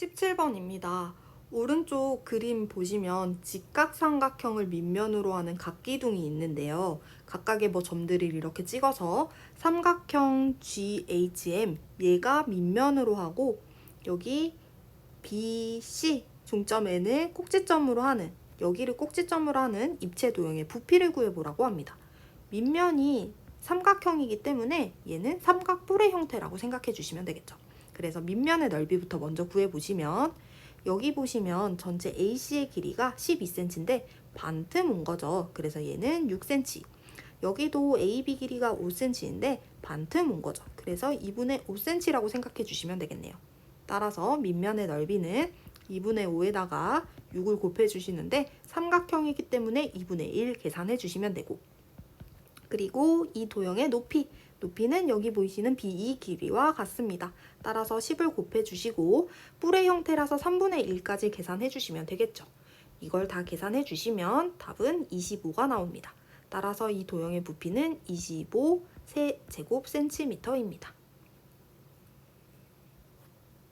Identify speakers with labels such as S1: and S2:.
S1: 17번입니다. 오른쪽 그림 보시면 직각삼각형을 밑면으로 하는 각기둥이 있는데요. 각각의 뭐 점들을 이렇게 찍어서 삼각형 GHM 얘가 밑면으로 하고 여기 BC 중점에는 꼭지점으로 하는 여기를 꼭지점으로 하는 입체 도형의 부피를 구해보라고 합니다. 밑면이 삼각형이기 때문에 얘는 삼각뿔의 형태라고 생각해 주시면 되겠죠. 그래서 밑면의 넓이부터 먼저 구해보시면 여기 보시면 전체 AC의 길이가 12cm인데 반틈 온 거죠. 그래서 얘는 6cm. 여기도 AB 길이가 5cm인데 반틈 온 거죠. 그래서 2분의 5cm라고 생각해 주시면 되겠네요. 따라서 밑면의 넓이는 2분의 5에다가 6을 곱해 주시는데 삼각형이기 때문에 2분의 1 계산해 주시면 되고 그리고 이 도형의 높이 높이는 여기 보이시는 BE 길이와 같습니다. 따라서 10을 곱해 주시고 뿔의 형태라서 3분의 1까지 계산해 주시면 되겠죠. 이걸 다 계산해 주시면 답은 25가 나옵니다. 따라서 이 도형의 부피는 25 세제곱 센티미터입니다.